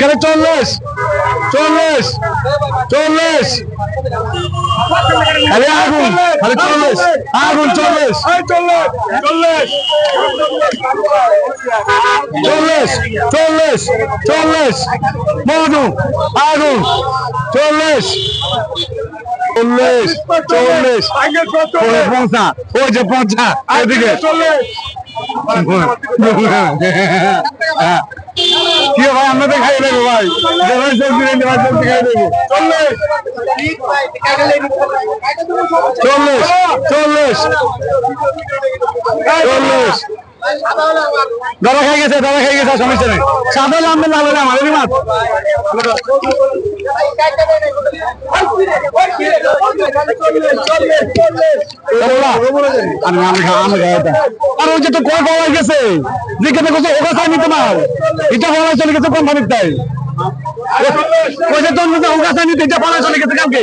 খালি চল্লিশ চল্লিশ চল্লিশ। খালি আগুন খালি চল্লিশ আগুন চল্লিশ চল্লিশ চল্লিশ চল্লিশ চল্লিশ। মধু আগুন চল্লিশ চল্লিশ চল্লিশ। ওই পঞ্চা ওই যে পঞ্চা ওইদিকে কি ভাই, আমরা তো খাই দেবো ভাই। খাই দেবো দাদা খাই গেছে, দাদা খাই গেছে, সমস্যা নেই। সাদা লাল হলে আমাদের মাছ। আর ওই যে তো কল পাওয়া গেছে, জিজ্ঞাসা করছে ওটা চাই তোমার? এটা বলা চলে গেছে কোম্পানির তাই ওই যে তোর মধ্যে ওগা চাই নিতে এটা বলা চলে গেছে কালকে?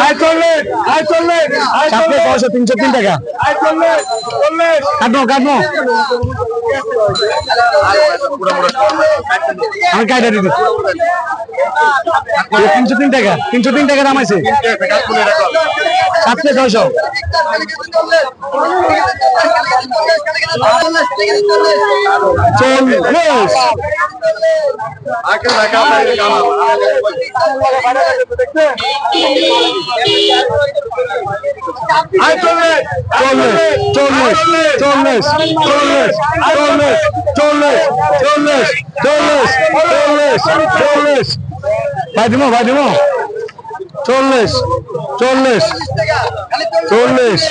আয় চল্লিশ আয় চল্লিশ চাপলে ছশো তিনশো তিন টাকা আয় চল্লিশ চল্লিশ কাটো কাটো আমি কাটা দিদি তিনশো তিন টাকা তিনশো তিন টাকা দাম আছে সাতশো ছয়শো চল্লিশ চল্লিশ চল্লিশ চল্লিশ চল্লিশ চল্লিশ চল্লিশ চল্লিশ চল্লিশ চল্লিশ ভাই দিব ভাই দিব চল্লিশ চল্লিশ চল্লিশ।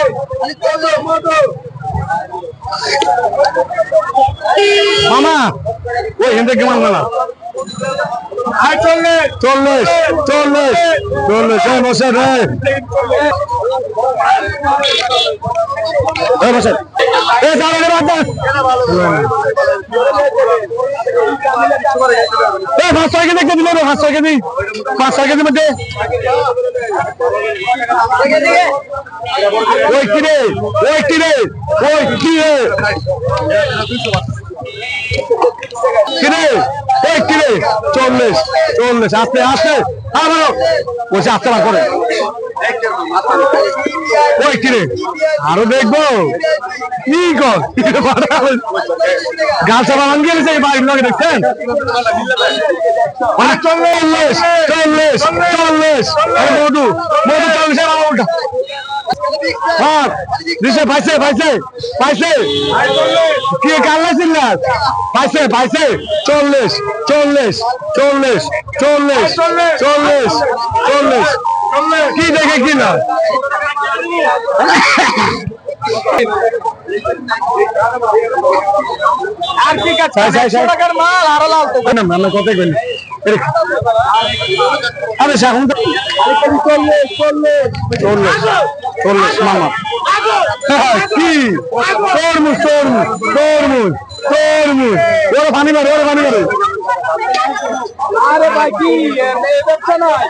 মামা ওই হিন্দে কেমন মামা চল্লিশ। চল্লিশ চল্লিশ এই বসে রে। বসে। যাবে রে বাবা এই পাঁচ ছয় কেজি দিল রে পাঁচ ছয় কেজি পাঁচ ছয় কেজি মধ্যে ওই কি রে? ওই কি রে? ওই কি রে? কিরে এই কিরে চল্লিশ চল্লিশ। আস্তে আস্তে। আবারও বলছে আস্তে করে। ওই কিরে আরও দেখব? কি কর গাছ ভাঙ গেছে বাড়ির লোক, দেখছেন? চল্লিশ চল্লিশ চল্লিশ মধু মধু চল্লিশ আর হ্যাঁ দিছে পাইছে পাইছে পাইছে। কি কাল্লা চিল্লাস পাইছে পাইছে। চল্লিশ চল্লিশ চল্লিশ চল্লিশ চল্লিশ চল্লিশ। কি দেখে কি না? আর কি কাজ সাই, সাই, সাই। টাকার মাল আরও লাল তো। না কইনি। আরে এখন তো। চল্লিশ চল্লিশ মামা। কি? তরমুজ তরমুজ তরমুজ তরমুজ। ওরা পানি মারে ওরা পানি মারে। আরে ভাই কি? এই ব্যবসা নয়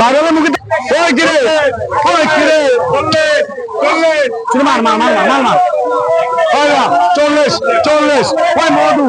বারোলে মুখে ওই কিরে ওই কিরে শুধু মার মার মার মার মার মার। চল্লিশ চল্লিশ। ওই মধু।